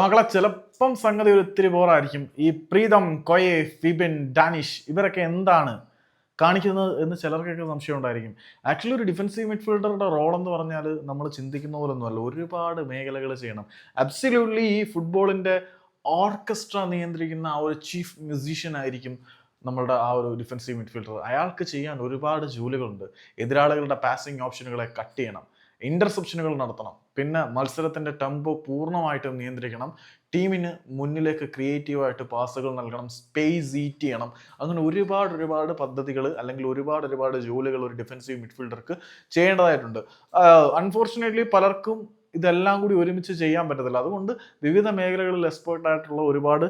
മക്കളെ ചിലപ്പം സംഗതി ഒരു ഇത്തിരി ബോറായിരിക്കും. ഈ പ്രീതം കൊയെ ഫിബിൻ ഡാനിഷ് ഇവരൊക്കെ എന്താണ് കാണിക്കുന്നത് എന്ന് ചിലർക്കൊക്കെ സംശയം ഉണ്ടായിരിക്കും. ആക്ച്വലി ഒരു ഡിഫൻസീവ് മിഡ്ഫീൽഡറുടെ റോൾ എന്ന് പറഞ്ഞാൽ നമ്മൾ ചിന്തിക്കുന്ന പോലൊന്നുമല്ല. ഒരുപാട് മേഖലകൾ ചെയ്യണം. അബ്സല്യൂട്ട്ലി ഈ ഫുട്ബോളിന്റെ ഓർക്കസ്ട്ര നിയന്ത്രിക്കുന്ന ആ ഒരു ചീഫ് മ്യൂസീഷ്യൻ ആയിരിക്കും നമ്മളുടെ ആ ഒരു ഡിഫൻസീവ് മിഡ്ഫീൽഡർ അയാൾക്ക് ചെയ്യാൻ ഒരുപാട് ജോലികളുണ്ട്. എതിരാളികളുടെ പാസിംഗ് ഓപ്ഷനുകളെ കട്ട് ചെയ്യണം. ഇന്റർസെപ്ഷനുകൾ നടത്തണം. പിന്നെ മത്സരത്തിന്റെ ടെമ്പോ പൂർണമായിട്ടും നിയന്ത്രിക്കണം. ടീമിന് മുന്നിലേക്ക് ക്രിയേറ്റീവായിട്ട് പാസുകൾ നൽകണം സ്പേസ് ഈറ്റ് ചെയ്യണം. അങ്ങനെ ഒരുപാട് ഒരുപാട് പദ്ധതികൾ അല്ലെങ്കിൽ ഒരുപാട് ഒരുപാട് ജോലികൾ ഒരു ഡിഫൻസീവ് മിഡ്ഫീൽഡർക്ക് ചെയ്യേണ്ടതായിട്ടുണ്ട്. അൺഫോർച്ചുനേറ്റ്ലി പലർക്കും ഇതെല്ലാം കൂടി ഒരുമിച്ച് ചെയ്യാൻ പറ്റത്തില്ല. അതുകൊണ്ട് വിവിധ മേഖലകളിൽ എക്സ്പേർട്ട് ആയിട്ടുള്ള ഒരുപാട്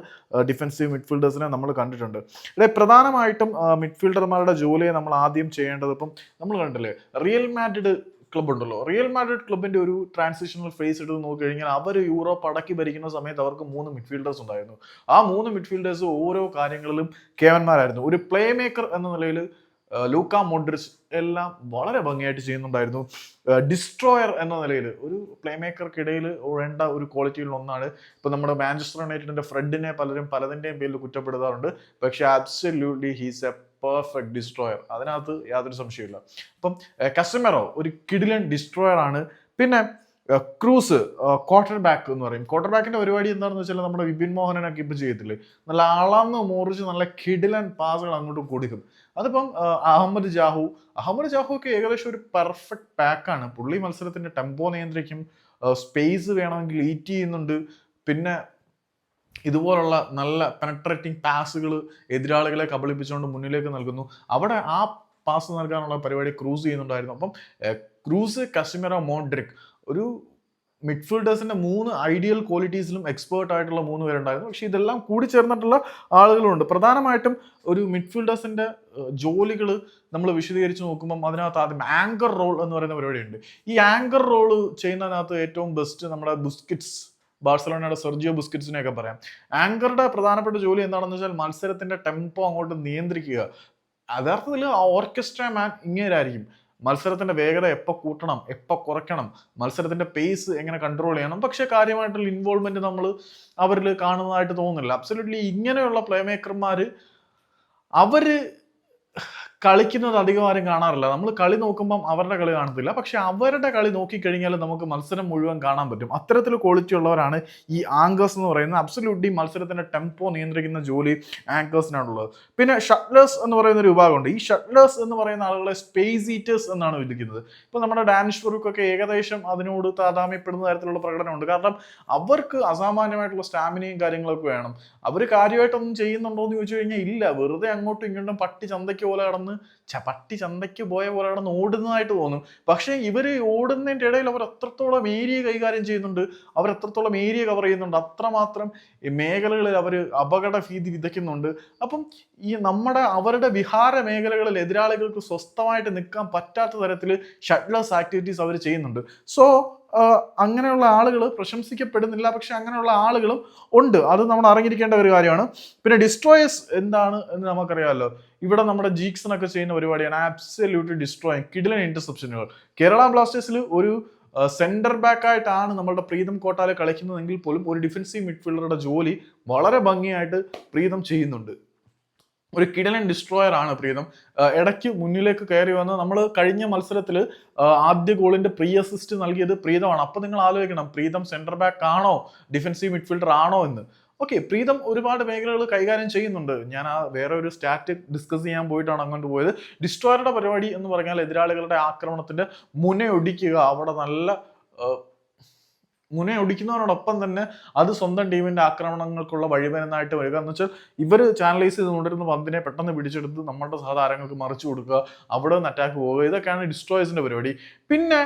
ഡിഫൻസീവ് മിഡ്ഫീൽഡേഴ്സിനെ നമ്മൾ കണ്ടിട്ടുണ്ട്. ഇവിടെ പ്രധാനമായിട്ടും മിഡ്ഫീൽഡർമാരുടെ ജോലിയെ നമ്മൾ ആദ്യം ചെയ്യേണ്ടത് ഇപ്പം നമ്മൾ കണ്ടില്ലേ? റിയൽ മാഡ്രിഡ് ക്ലബ് ഉണ്ടല്ലോ റിയൽ മാഡ്രിഡ് ക്ലബിന്റെ ഒരു ട്രാൻസിഷണൽ ഫേസ് എടുത്ത് നോക്കിക്കഴിഞ്ഞാൽ അവർ യൂറോപ്പ് അടക്കി ഭരിക്കുന്ന സമയത്ത് അവർക്ക് മൂന്ന് മിഡ്ഫീൽഡേഴ്സ് ഉണ്ടായിരുന്നു. ആ മൂന്ന് മിഡ്ഫീൽഡേഴ്സ് ഓരോ കാര്യങ്ങളിലും കേവന്മാരായിരുന്നു. ഒരു പ്ലേ മേക്കർ എന്ന നിലയിൽ ലൂക്ക മോഡ്രിസ് എല്ലാം വളരെ ഭംഗിയായിട്ട് ചെയ്യുന്നുണ്ടായിരുന്നു. ഡിസ്ട്രോയർ എന്ന നിലയിൽ ഒരു പ്ലേ മേക്കർക്കിടയിൽ വേണ്ട ഒരു ക്വാളിറ്റിയിൽ ഒന്നാണ്. ഇപ്പൊ നമ്മുടെ മാഞ്ചസ്റ്റർ യുണൈറ്റഡിന്റെ ഫ്രെഡിനെ പലരും പലതിന്റെയും പേരിൽ കുറ്റപ്പെടുത്താറുണ്ട്. പക്ഷെ absolutely he's a perfect destroyer അതിനകത്ത് യാതൊരു സംശയമില്ല അപ്പം കസ്റ്റമറോ ഒരു കിഡിലൻ ഡിസ്ട്രോയർ ആണ്. പിന്നെ ക്രൂസ് ക്വാർട്ടർ ബാക്ക് എന്ന് പറയും. ക്വാർട്ടർ ബാക്കിന്റെ പരിപാടി എന്താണെന്ന് വെച്ചാൽ നമ്മുടെ വിപിൻ മോഹനനൊക്കെ ഇപ്പം ചെയ്യത്തില്ലേ? നല്ല അളന്ന് മുറിച്ച് നല്ല കിഡിലൻ പാസുകൾ അങ്ങോട്ട് കൊടുക്കും. അതിപ്പം അഹമ്മദ് ജാഹു. അഹമ്മദ് ജാഹു ഒക്കെ ഏകദേശം ഒരു പെർഫെക്റ്റ് പാക്കാണ് പുള്ളി മത്സരത്തിന്റെ ടെമ്പോ നിയന്ത്രിക്കും സ്പേസ് വേണമെങ്കിൽ ഈറ്റ് ചെയ്യുന്നുണ്ട്. പിന്നെ ഇതുപോലുള്ള നല്ല പെനട്രേറ്റിംഗ് പാസുകൾ എതിരാളികളെ കബളിപ്പിച്ചുകൊണ്ട് മുന്നിലേക്ക് നൽകുന്നു. അവിടെ ആ പാസ് നൽകാനുള്ള പരിപാടി ക്രൂസ് ചെയ്യുന്നുണ്ടായിരുന്നു. അപ്പം ക്രൂസ് കസിമിറ മോഡ്രിക് ഒരു മിഡ്ഫീൽഡേഴ്സിന്റെ മൂന്ന് ഐഡിയൽ ക്വാളിറ്റീസിലും എക്സ്പേർട്ട് ആയിട്ടുള്ള മൂന്ന് പേരുണ്ടായിരുന്നു. പക്ഷെ ഇതെല്ലാം കൂടി ചേർന്നിട്ടുള്ള ആളുകളുണ്ട്. പ്രധാനമായിട്ടും ഒരു മിഡ്ഫീൽഡേഴ്സിന്റെ ജോലികൾ നമ്മൾ വിശദീകരിച്ച് നോക്കുമ്പോൾ അതിനകത്ത് ആദ്യം ആങ്കർ റോൾ എന്ന് പറയുന്ന പരിപാടിയുണ്ട്. ഈ ആങ്കർ റോൾ ചെയ്യുന്നതിനകത്ത് ഏറ്റവും ബെസ്റ്റ് നമ്മുടെ ബുസ്കിറ്റ്സ് ബാഴ്സലോണയുടെ സെർജിയോ ബുസ്കിറ്റ്സിനെയൊക്കെ പറയാം. ആങ്കറുടെ പ്രധാനപ്പെട്ട ജോലി എന്താണെന്ന് വെച്ചാൽ മത്സരത്തിന്റെ ടെമ്പോ അങ്ങോട്ട് നിയന്ത്രിക്കുക. യഥാർത്ഥത്തിൽ ആ ഓർക്കസ്ട്ര മാൻ ഇങ്ങനെയായിരിക്കും മത്സരത്തിന്റെ വേഗത എപ്പോൾ കൂട്ടണം എപ്പോൾ കുറയ്ക്കണം മത്സരത്തിന്റെ പേസ് എങ്ങനെ കൺട്രോൾ ചെയ്യണം പക്ഷെ കാര്യമായിട്ടുള്ള ഇൻവോൾവ്മെന്റ് നമ്മൾ അവരിൽ കാണുന്നതായിട്ട് തോന്നുന്നില്ല. അബ്സല്യൂട്ട്ലി ഇങ്ങനെയുള്ള പ്ലേ മേക്കർമാർ അവർ കളിക്കുന്നത് അധികം ആരും കാണാറില്ല. നമ്മൾ കളി നോക്കുമ്പം അവരുടെ കളി കാണത്തില്ല. പക്ഷെ അവരുടെ കളി നോക്കിക്കഴിഞ്ഞാൽ നമുക്ക് മത്സരം മുഴുവൻ കാണാൻ പറ്റും. അത്തരത്തിൽ ക്വാളിറ്റി ഉള്ളവരാണ് ഈ ആങ്കേഴ്സ് എന്ന് പറയുന്നത്. അബ്സല്യൂട്ട്ലി മത്സരത്തിന്റെ ടെമ്പോ നിയന്ത്രിക്കുന്ന ജോലി ആങ്കേഴ്സിനാണുള്ളത് പിന്നെ ഷട്ട്ലേഴ്സ് എന്ന് പറയുന്ന ഒരു വിഭാഗമുണ്ട്. ഈ ഷട്ട്ലേഴ്സ് എന്ന് പറയുന്ന ആളുകളെ സ്പേസ് ഈറ്റേഴ്സ് എന്നാണ് വിളിക്കുന്നത്. ഇപ്പൊ നമ്മുടെ ഡാനിഷ് ഫറൂഖൊക്കെ ഏകദേശം അതിനോട് താതാമ്യപ്പെടുന്ന തരത്തിലുള്ള പ്രകടനമുണ്ട്. കാരണം അവർക്ക് അസാമാന്യമായിട്ടുള്ള സ്റ്റാമിനയും കാര്യങ്ങളൊക്കെ വേണം. അവർ കാര്യമായിട്ടൊന്നും ചെയ്യുന്നുണ്ടോ എന്ന് ചോദിച്ചു കഴിഞ്ഞാൽ ഇല്ല. വെറുതെ അങ്ങോട്ടും ഇങ്ങോട്ടും പട്ടി ചന്തയ്ക്ക് പോലെ കടന്ന് ച- പട്ടി ചന്തയ്ക്ക് പോയ പോലെ അവിടെ നിന്ന് ഓടുന്നതായിട്ട് തോന്നും. പക്ഷേ ഇവർ ഓടുന്നതിന്റെ ഇടയിൽ അവർ എത്രത്തോളം ഏരിയ കൈകാര്യം ചെയ്യുന്നുണ്ട് അവർ എത്രത്തോളം ഏരിയ കവർ ചെയ്യുന്നുണ്ട് അത്രമാത്രം മേഖലകളിൽ അവർ അപകട ഭീതി വിതയ്ക്കുന്നുണ്ട്. അപ്പം ഈ നമ്മുടെ അവരുടെ വിഹാര മേഖലകളിൽ എതിരാളികൾക്ക് സ്വസ്ഥമായിട്ട് നിൽക്കാൻ പറ്റാത്ത തരത്തിൽ ഷട്ട്ലെസ് ആക്ടിവിറ്റീസ് അവർ ചെയ്യുന്നുണ്ട്. സോ അങ്ങനെയുള്ള ആളുകൾ പ്രശംസിക്കപ്പെടുന്നില്ല. പക്ഷെ അങ്ങനെയുള്ള ആളുകളും ഉണ്ട്. അത് നമ്മൾ അറിഞ്ഞിരിക്കേണ്ട ഒരു കാര്യമാണ്. പിന്നെ ഡിസ്ട്രോയേഴ്സ് എന്താണ് എന്ന് നമുക്കറിയാമല്ലോ. ഇവിടെ നമ്മുടെ ജീക്സിനൊക്കെ ചെയ്യുന്ന പരിപാടിയാണ് ആബ്സല്യൂട്ട് ഡിസ്ട്രോയിങ് കിഡിലൻ ഇന്റർസെപ്ഷനുകൾ കേരള ബ്ലാസ്റ്റേഴ്സിൽ ഒരു സെന്റർ ബാക്ക് ആയിട്ടാണ് നമ്മുടെ പ്രീതം കോട്ടാലെ കളിക്കുന്നതെങ്കിൽ പോലും ഒരു ഡിഫൻസീവ് മിഡ്ഫീൽഡറുടെ ജോലി വളരെ ഭംഗിയായിട്ട് പ്രീതം ചെയ്യുന്നുണ്ട്. ഒരു കിടലൻ ഡിസ്ട്രോയർ ആണ് പ്രീതം. ഇടയ്ക്ക് മുന്നിലേക്ക് കയറി വന്ന് നമ്മൾ കഴിഞ്ഞ മത്സരത്തിൽ ആദ്യ ഗോളിന്റെ പ്രീ അസിസ്റ്റ് നൽകിയത് പ്രീതമാണ്. അപ്പൊ നിങ്ങൾ ആലോചിക്കണം പ്രീതം സെന്റർ ബാക്ക് ആണോ ഡിഫൻസീവ് മിഡ്ഫീൽഡർ ആണോ എന്ന്. ഓക്കെ പ്രീതം ഒരുപാട് മേഖലകൾ കൈകാര്യം ചെയ്യുന്നുണ്ട്. ഞാൻ ആ വേറെ ഒരു സ്റ്റാറ്റ് ഡിസ്കസ് ചെയ്യാൻ പോയിട്ടാണ് അങ്ങോട്ട് പോയത്. ഡിസ്ട്രോയറുടെ പരിപാടി എന്ന് പറഞ്ഞാൽ എതിരാളികളുടെ ആക്രമണത്തിന്റെ മുനയൊടിക്കുക അവിടെ നല്ല ആഹ്, മുനയൊടിക്കുന്നതിനോടൊപ്പം തന്നെ അത് സ്വന്തം ടീമിന്റെ ആക്രമണങ്ങൾക്കുള്ള വഴിമരുന്നായിട്ട് വരിക. എന്ന് വെച്ചാൽ ഇവർ ചാനലൈസ് ചെയ്ത് കൊണ്ടിരുന്ന പന്തിനെ പെട്ടെന്ന് പിടിച്ചെടുത്ത് നമ്മുടെ സഹതാരങ്ങൾക്ക് മറിച്ചു കൊടുക്കുക അവിടെ നിന്ന് അറ്റാക്ക് പോവുക ഇതൊക്കെയാണ് ഡിസ്ട്രോയേഴ്സിന്റെ പരിപാടി. പിന്നെ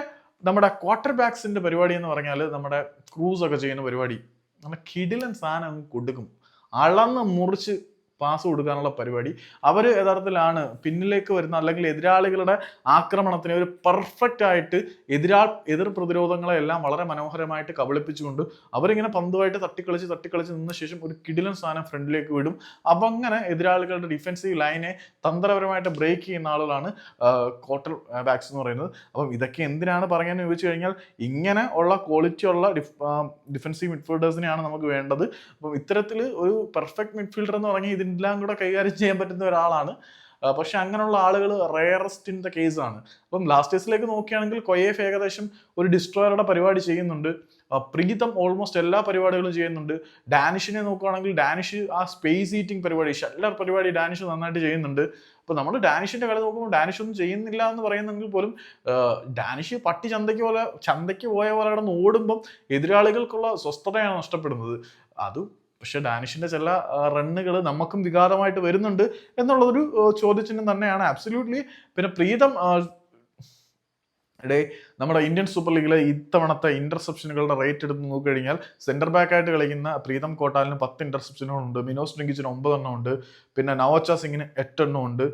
നമ്മുടെ ക്വാർട്ടർ ബാക്സിന്റെ പരിപാടി എന്ന് പറഞ്ഞാൽ നമ്മുടെ ക്രൂസ് ഒക്കെ ചെയ്യുന്ന പരിപാടി. നമ്മുടെ കിടിലൻ സാധനം കൊടുക്കും. അളന്ന് മുറിച്ച് പാസ് കൊടുക്കാനുള്ള പരിപാടി. അവർ യഥാർത്ഥത്തിലാണ് പിന്നിലേക്ക് വരുന്ന അല്ലെങ്കിൽ എതിരാളികളുടെ ആക്രമണത്തിന് ഒരു പെർഫെക്റ്റ് ആയിട്ട് എതിരാൾ എതിർ പ്രതിരോധങ്ങളെ എല്ലാം വളരെ മനോഹരമായിട്ട് കബളിപ്പിച്ചുകൊണ്ട് അവരിങ്ങനെ പന്തുമായിട്ട് തട്ടിക്കളിച്ച് തട്ടിക്കളിച്ച് നിന്ന ശേഷം ഒരു കിടിലൻ സാധനം ഫ്രണ്ടിലേക്ക് വിടും. അപ്പം അങ്ങനെ എതിരാളികളുടെ ഡിഫൻസീവ് ലൈനെ തന്ത്രപരമായിട്ട് ബ്രേക്ക് ചെയ്യുന്ന ആളുകളാണ് ക്വാർട്ടർ ബാക്സ് എന്ന് പറയുന്നത്. അപ്പം ഇതൊക്കെ എന്തിനാണ് പറയാൻ ചോദിച്ചു കഴിഞ്ഞാൽ ഇങ്ങനെ ഉള്ള ക്വാളിറ്റി ഉള്ള ഡിഫ് ഡിഫൻസീവ് മിഡ്ഫീൽഡേഴ്സിനെയാണ് നമുക്ക് വേണ്ടത്. അപ്പം ഇത്തരത്തിൽ ഒരു പെർഫെക്റ്റ് മിഡ്ഫീൽഡർ എന്ന് പറഞ്ഞാൽ ഇതിനെല്ലാം കൂടെ കൈകാര്യം ചെയ്യാൻ പറ്റുന്ന ഒരാളാണ്. പക്ഷെ അങ്ങനെയുള്ള ആളുകൾ റെയറസ്റ്റ് ഇൻ ദ കേസ് ആണ്. അപ്പം ലാസ്റ്റേഴ്സിലേക്ക് നോക്കുകയാണെങ്കിൽ കൊയേഫ് ഏകദേശം ഒരു ഡിസ്ട്രോയറുടെ പരിപാടി ചെയ്യുന്നുണ്ട്. പ്രീതം ഓൾമോസ്റ്റ് എല്ലാ പരിപാടികളും ചെയ്യുന്നുണ്ട്. ഡാനിഷിനെ നോക്കുകയാണെങ്കിൽ ഡാനിഷ് ആ സ്പേസ് ഈറ്റിംഗ് പരിപാടി ഷെല്ലർ പരിപാടി ഡാനിഷ് നന്നായിട്ട് ചെയ്യുന്നുണ്ട്. അപ്പോൾ നമ്മൾ ഡാനിഷിന്റെ കളി നോക്കുമ്പോൾ ഡാനിഷ് ഒന്നും ചെയ്യുന്നില്ല എന്ന് പറയുന്നെങ്കിൽ പോലും ഡാനിഷ് പട്ടി ചന്തയ്ക്ക് പോലെ ചന്തയ്ക്ക് പോയ പോലെ കിടന്ന് ഓടുമ്പം എതിരാളികൾക്കുള്ള സ്വസ്ഥതയാണ് നഷ്ടപ്പെടുന്നത്. അതും പക്ഷെ ഡാനിഷിന്റെ ചില റണ്ണുകൾ നമുക്കും വികാരമായിട്ട് വരുന്നുണ്ട് എന്നുള്ളതൊരു ചോദ്യചിഹ്നം തന്നെയാണ്. അബ്സല്യൂട്ട്ലി പിന്നെ പ്രീതം ഡേ നമ്മുടെ ഇന്ത്യൻ സൂപ്പർ ലീഗിലെ ഇത്തവണത്തെ ഇന്റർസെപ്ഷനുകളുടെ റേറ്റ് എടുത്ത് നോക്കിക്കഴിഞ്ഞാൽ സെന്റർ ബാക്ക് ആയിട്ട് കളിക്കുന്ന പ്രീതം കോട്ടാലിന് പത്ത് ഇന്റർസെപ്ഷനുകളുണ്ട്. മിനോസ് ഡിങ്കിച്ചിന് ഒമ്പതെണ്ണം ഉണ്ട് പിന്നെ നവോച്ച സിംഗിന് എട്ടെണ്ണം ഉണ്ട്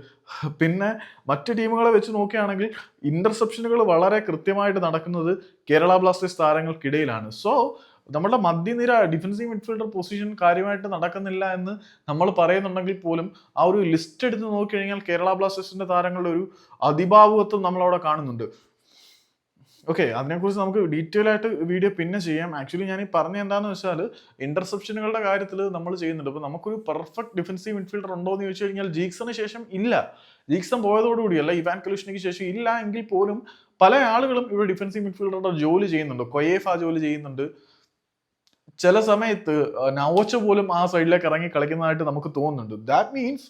പിന്നെ മറ്റ് ടീമുകളെ വെച്ച് നോക്കുകയാണെങ്കിൽ ഇന്റർസെപ്ഷനുകൾ വളരെ കൃത്യമായിട്ട് നടക്കുന്നത് കേരള ബ്ലാസ്റ്റേഴ്സ് താരങ്ങൾക്കിടയിലാണ്. സോ നമ്മുടെ മധ്യനിര ഡിഫൻസീവ് മിഡ്ഫീൽഡർ പൊസിഷൻ കാര്യമായിട്ട് നടക്കുന്നില്ല എന്ന് നമ്മൾ പറയുന്നുണ്ടെങ്കിൽ പോലും ആ ഒരു ലിസ്റ്റ് എടുത്ത് നോക്കിക്കഴിഞ്ഞാൽ കേരള ബ്ലാസ്റ്റേഴ്സിന്റെ താരങ്ങളുടെ ഒരു അതിഭാവുകത്വം നമ്മളവിടെ കാണുന്നുണ്ട്. ഓക്കെ അതിനെക്കുറിച്ച് നമുക്ക് ഡീറ്റെയിൽ ആയിട്ട് വീഡിയോ പിന്നെ ചെയ്യാം. ആക്ച്വലി ഞാൻ ഈ പറഞ്ഞ എന്താണെന്ന് വെച്ചാൽ ഇന്റർസെപ്ഷനുകളുടെ കാര്യത്തിൽ നമ്മൾ ചെയ്യുന്നുണ്ട്. അപ്പോൾ നമുക്കൊരു പെർഫെക്റ്റ് ഡിഫൻസീവ് മിഡ്ഫീൽഡർ ഉണ്ടോ എന്ന് ചോദിച്ചു കഴിഞ്ഞാൽ ജീക്സന് ശേഷം ഇല്ല. ജീക്സൺ പോയതോടുകൂടി അല്ല ഇവാൻ കലൂഷനിക്ക് ശേഷം ഇല്ല എങ്കിൽ പോലും പല ആളുകളും ഇവിടെ ഡിഫൻസീവ് മിഡ്ഫീൽഡറുടെ ജോലി ചെയ്യുന്നുണ്ട്. കൊയേഫ ജോലി ചെയ്യുന്നുണ്ട്. ചില സമയത്ത് നവോച്ച പോലും ആ സൈഡിലേക്ക് ഇറങ്ങി കളിക്കുന്നതായിട്ട് നമുക്ക് തോന്നുന്നുണ്ട്. ദാറ്റ് മീൻസ്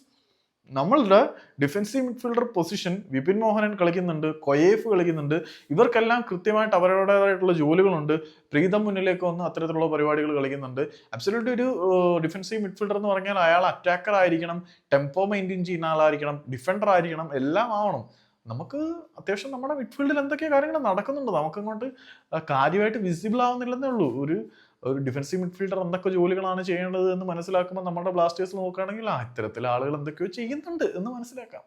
നമ്മളുടെ defensive midfielder position Vipin Mohanan കളിക്കുന്നുണ്ട് കൊയേഫ് കളിക്കുന്നുണ്ട്. ഇവർക്കെല്ലാം കൃത്യമായിട്ട് അവരുടേതായിട്ടുള്ള ജോലികളുണ്ട്. പ്രീതം മുന്നിലേക്ക് വന്ന് അത്തരത്തിലുള്ള പരിപാടികൾ കളിക്കുന്നുണ്ട്. അബ്സല്യൂട്ട് ഒരു ഡിഫൻസീവ് മിഡ്ഫീൽഡർ എന്ന് പറഞ്ഞാൽ അയാൾ അറ്റാക്കർ ആയിരിക്കണം ടെമ്പോ മെയിന്റെയിൻ ചെയ്യുന്ന ആളായിരിക്കണം ഡിഫൻഡർ ആയിരിക്കണം എല്ലാം ആവണം. നമുക്ക് അത്യാവശ്യം നമ്മുടെ മിഡ്ഫീൽഡിൽ എന്തൊക്കെ കാര്യങ്ങൾ നടക്കുന്നുണ്ട്. നമുക്കങ്ങോട്ട് കാര്യമായിട്ട് വിസിബിൾ ആവുന്നില്ലെന്നേ ഉള്ളൂ. ഒരു ഒരു ഡിഫൻസീവ് മിഡ്ഫീൽഡർ എന്തൊക്കെ ജോലികളാണ് ചെയ്യേണ്ടത് എന്ന് മനസ്സിലാക്കുമ്പോൾ നമ്മുടെ ബ്ലാസ്റ്റേഴ്സ് നോക്കുകയാണെങ്കിൽ ആ ഇത്തരത്തിൽ ആളുകൾ എന്തൊക്കെയോ ചെയ്യുന്നുണ്ട് എന്ന് മനസ്സിലാക്കാം.